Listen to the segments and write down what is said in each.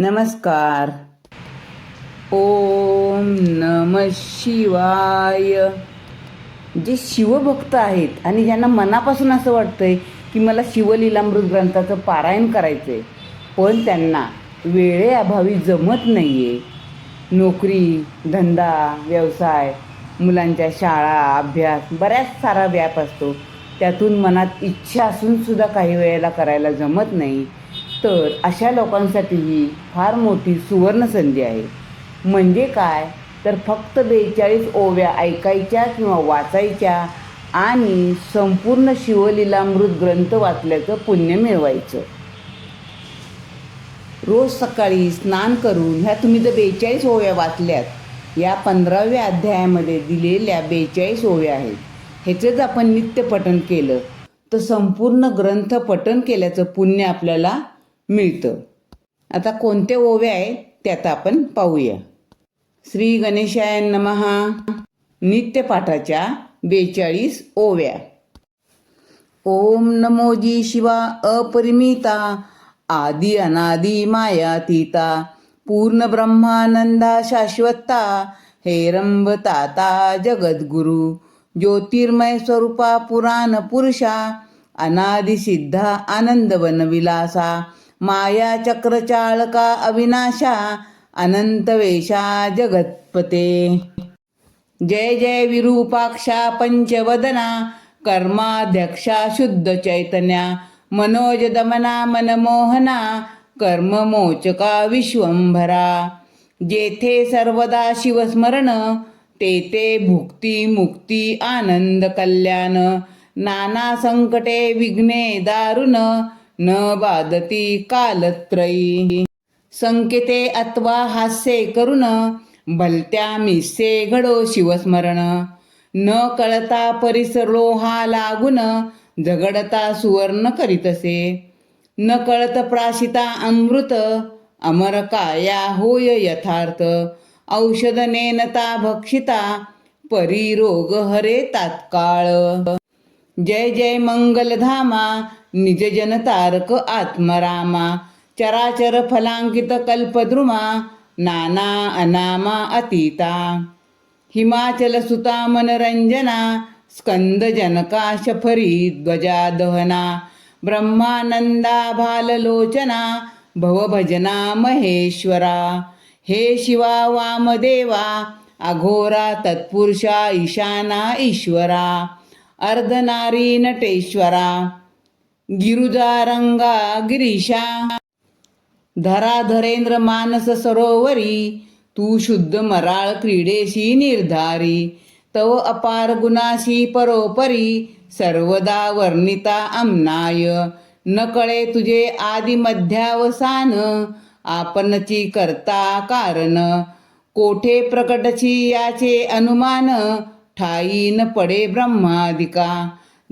नमस्कार. ओम नम शिवाय. जे शिवभक्त आहेत आणि ज्यांना मनापासून असं वाटतंय की मला शिवलीलामृत ग्रंथाचं पारायण करायचं आहे पण त्यांना वेळेअभावी जमत नाही आहे नोकरी धंदा व्यवसाय मुलांच्या शाळा अभ्यास बऱ्याच सारा व्याप असतो. त्यातून मनात इच्छा असूनसुद्धा काही वेळेला करायला जमत नाही. तर अशा लोकांसाठी ही फार मोठी सुवर्णसंधी आहे. म्हणजे काय? तर फक्त बेचाळीस ओव्या ऐकायच्या किंवा वाचायच्या आणि संपूर्ण शिवलीलामृत ग्रंथ वाचल्याचं पुण्य मिळवायचं. रोज सकाळी स्नान करून ह्या तुम्ही जर बेचाळीस ओव्या वाचल्यात. या पंधराव्या अध्यायामध्ये दिलेल्या बेचाळीस ओव्या आहेत. ह्याचंच आपण नित्य पठण केलं. तर संपूर्ण ग्रंथ पठण केल्याचं पुण्य आपल्याला मिळतं. आता कोणत्या ओव्या आहेत त्यात आपण पाहूया. श्री गणेशाय नमहा नित्यपाठाच्या बेचाळीस ओव्या. ओम नमोजी शिवा अपरिमिता आदि अनादि मायातीता पूर्ण ब्रह्मानंदा शाश्वता हेरंब ताता जगद्गुरु ज्योतिर्मय स्वरूपा पुराण पुरुषा अनादि सिद्धा आनंदवन विलासा माया चक्रचाळका अविनाशा अनंत वेशा जगत्पते. जय जय विरूपाक्षा पंचवदना कर्माध्यक्षा शुद्ध चैतन्या मनोज दमना मनमोहना कर्ममोचका विश्वंभरा. जेथे सर्वदा शिवस्मरण तेथे भुक्ती मुक्ती आनंद कल्याण. नाना संकटे विघ्ने दारुण न बाधती कालत्रयी. संकेते अथवा हास्ये करून भलत्या मिसे घडो शिवस्मरण. न कळता परिसरलो हा लागून झगडता सुवर्ण करीतसे. न कळत प्राशिता अमृत अमर काया होय यथार्थ. औषध नेनता भक्षिता परिरोग हरे तात्काळ. जय जय मंगलधामा निज जन तारक आत्मरामा चराचर फलांकित कल्पद्रुमा नाना अनामा अतीता। हिमाचल सुता मनरंजना स्कंद जनका शफरी ध्वजा दहना ब्रह्मानंदा भाललोचना भवभजना महेश्वरा। हे शिवा वामदेवा अघोरा तत्पुरुषा ईशाना ईश्वरा। अर्धनारी नटेश्वरा। गिरुजारंगा गिरीशा। धराधरेंद्र मानस सरोवरी तू शुद्ध मराळ क्रीडेशी निर्धारी तव अपार गुणाशी परोपरी सर्वदा वर्णिता अम्नाय न कळे तुझे आदि मध्यावसान आपणची करता कारण कोठे प्रकटची याचे अनुमान ठाई न पडे ब्रह्मादिका।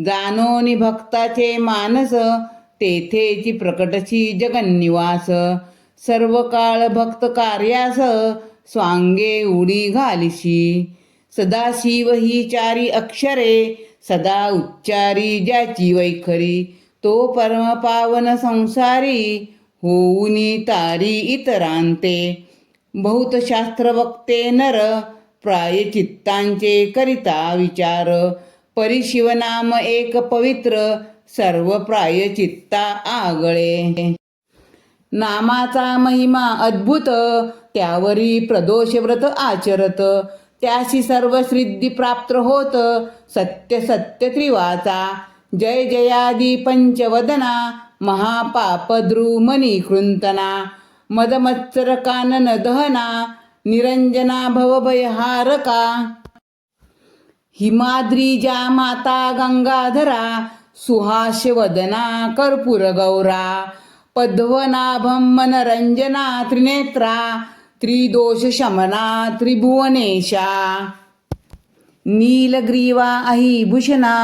जानोनी भक्ताचे मानस तेथेची प्रकटची जगन्निवास. सर्व काळ भक्त कार्यास स्वांगे उडी घालिशी. सदाशिव ही चारी अक्षरे सदा उच्चारी ज्याची वैखरी. तो परम पावन संसारी होऊनी तारी इतरांते. बहुत शास्त्र वक्ते नर प्रायचित्तांचे करिता विचार. परिशिवनाम एक पवित्र सर्व प्रायचित्ता आगळे. नामाचा महिमा अद्भुत त्यावरी प्रदोष व्रत आचरत. त्याशी सर्व सिद्धी प्राप्त होत सत्य सत्य त्रिवाचा. जय जयादी पंचवदना महापाप द्रुमनी कृंतना. मदमत्सर कानन दहना निरंजना भवभयहारका. हिमाद्री ज्या माता गंगाधरा सुहास्यवदना कर्पूर गौरा पद्मनाभं मनरंजना त्रिनेत्रा त्रिदोष शमना त्रिभुवनेशा। नीलग्रीवा अहिभूषणा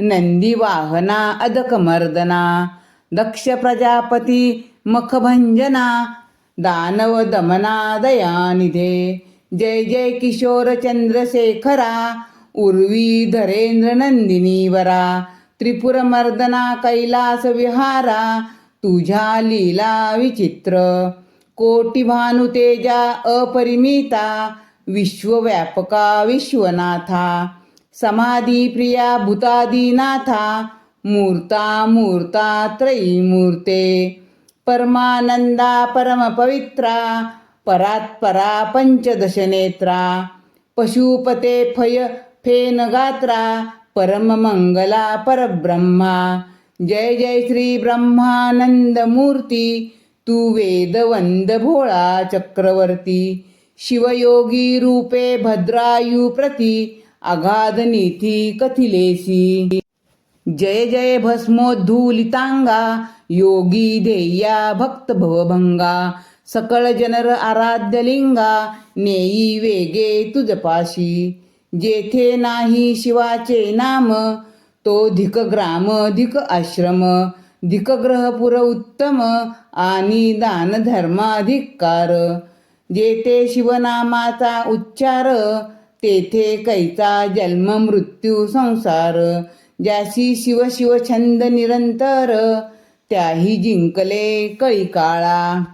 नंदीवाहना अदकमर्दना दक्ष प्रजापती मखभंजना दानव दमना दयानिधे जय जय किशोर चंद्रशेखरा उर्वी धरेंद्र नंदिनी वरा त्रिपुरमर्दना कैलास विहारा तुझ्या लीला विचित्र कोटी भानुतेजा अपरिमिता विश्वव्यापका विश्वनाथा समाधी प्रिया भूतादिनाथा मूर्ता मूर्ता त्रयीमूर्ते परमानंदा परमपवित्रा परात्परा पंचदशनेत्रा पशुपते फय फेनगात्रा परममंगला परब्रह्मा। जय जय श्री ब्रह्मानंद मूर्ती तू वेदवंद भोळा चक्रवर्ती। शिवयोगी रूपे भद्रायू प्रती अगाध नीती कथिलेसी। जय जय भस्मोद्धूलितांगा योगी ध्येया भक्त भवभंगा सकळ जनर आराध्यलिंगा नेई वेगे तुजपाशी। जेथे नाही शिवाचे नाम तो धिक ग्राम धिक आश्रम धिक ग्रहपुर उत्तम आणि दान धर्माधिकार. जेथे शिवनामाचा उच्चार तेथे कैचा जन्म मृत्यू संसार. ज्याशी शिव शिव छंद निरंतर त्याही जिंकले कळी काळा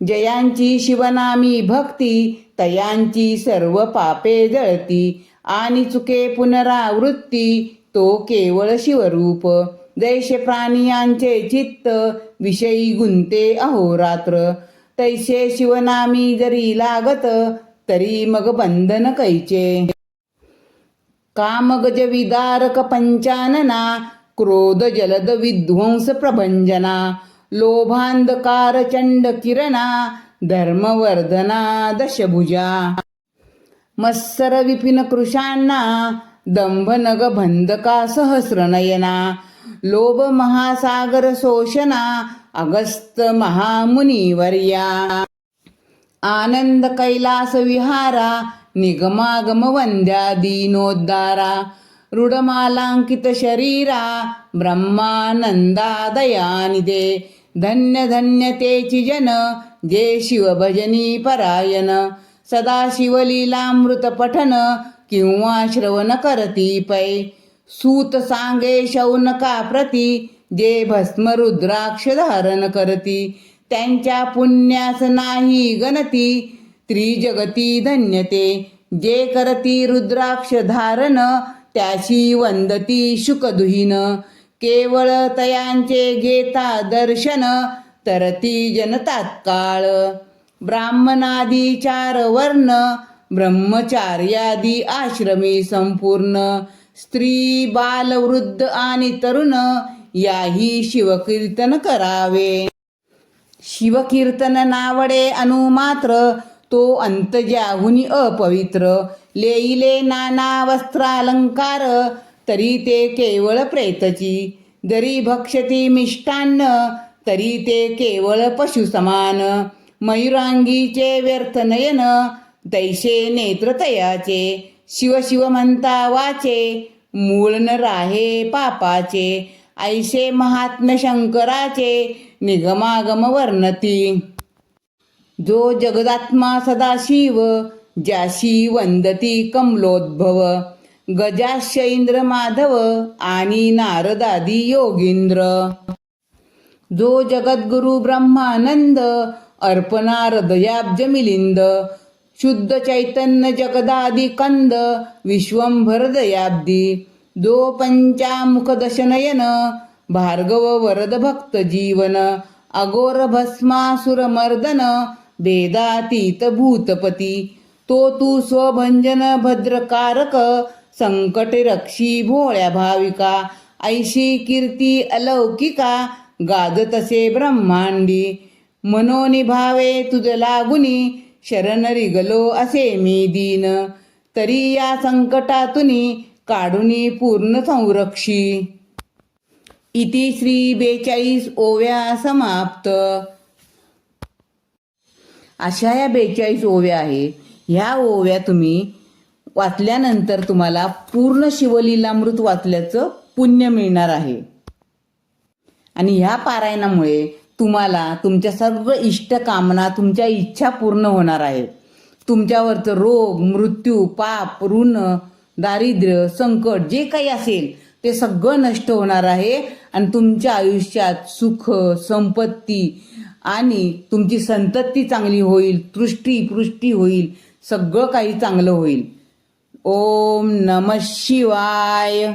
जयांची शिवनामी भक्ती तयांची सर्व पापे जळती. आणि चुके पुनरावृत्ती तो केवळ शिवरूप. जैश प्राणियांचे चित्त विषयी गुंते अहोरात्र तैसे शिवनामी जरी लागत तरी मग बंधन कैचे. कामगज विदारक पंचानना क्रोध जलद विध्वंस प्रभंजना. लोभांधकार चंड किरणा धर्मवर्धना दशभुजा। मत्सर विपिन कृशांना दंभ नग बंधका सहस्रनयना। लोभ महासागर शोषणा अगस्त महामुनिवर्या। आनंद कैलास विहारा निगमागम वंद्या दीनोद्धारा। रुडमालांकित शरीरा ब्रह्मानंदा दयानिदे धन्य धन्य तेची जन जे शिवभजनी परायण सदा शिवलीलामृत पठन किंवा श्रवण करती पै. सूत सांगे शौनका प्रती जे भस्म रुद्राक्ष धारण करती. त्यांच्या पुण्यास नाही गणती त्रिजगती धन्यते. जे करती रुद्राक्ष धारण त्याशी वंदती शुकदुहीन केवळ तयांचे घेता दर्शन तरती जन तात्काळ ब्राह्मणादी चार वर्ण ब्रह्मचार्यादी आश्रमी संपूर्ण. स्त्री बाल वृद्ध आणि तरुण याही शिवकीर्तन करावे. शिवकीर्तन नावडे अनुमात्र तो अंतजाहुनी अपवित्र. लेईले नाना वस्त्रालंकार तरी ते केवळ प्रेतची. जरी भक्षती मिष्टान्न तरी ते केवळ पशु समान. मयुरांगीचे व्यर्थ नयन तैसे नेत्र तयाचे शिव शिव म्हणता वाचे मूळ न राहे पापाचे. ऐसे महात्म्य शंकराचे निगमागम वर्णती. जो जगदात्मा सदाशिव ज्याशी वंदती कमलोद्भव. गजाशैंद्र इंद्र माधव आणि नारदादी योगींद्र. जो जगद्गुरु ब्रह्मानंद अर्पणा हृदयाब्ज मिलिंद शुद्ध चैतन्य जगदादि कंद विश्वंभर दयाब्दी जो पंचामुख दशनयन भार्गव वरद भक्त जीवन अगोर भस्मासुर मर्दन वेदातीत भूतपती तो तू स्वभंजन भद्रकारक संकट रक्षी भोळ्या भाविका ऐशी कीर्ती अलौकिका गाजतसे ब्रह्मांडी. मनोनिभावे तुझ लागुनी शरण रिगलो असे मी दीन. तरी या संकटातुनी काढुनी पूर्ण संरक्षी. इति श्री बेचाळीस ओव्या समाप्त. अशा या बेचाळीस ओव्या आहे ह्या ओव्या तुम्ही वाचल्यानंतर तुम्हाला पूर्ण शिवलीलामृत वाचल्याचं पुण्य मिळणार आहे. आणि ह्या पारायणामुळे तुम्हाला तुमच्या सर्व इष्टकामना तुमच्या इच्छा पूर्ण होणार आहेत. तुमच्यावरचं रोग मृत्यू पाप ऋण दारिद्र्य संकट जे काही असेल ते सगळं नष्ट होणार आहे. आणि तुमच्या आयुष्यात सुख संपत्ती आणि तुमची संतती चांगली होईल तृष्टी पृष्टी होईल सगळं काही चांगलं होईल. ओम नम शिवाय.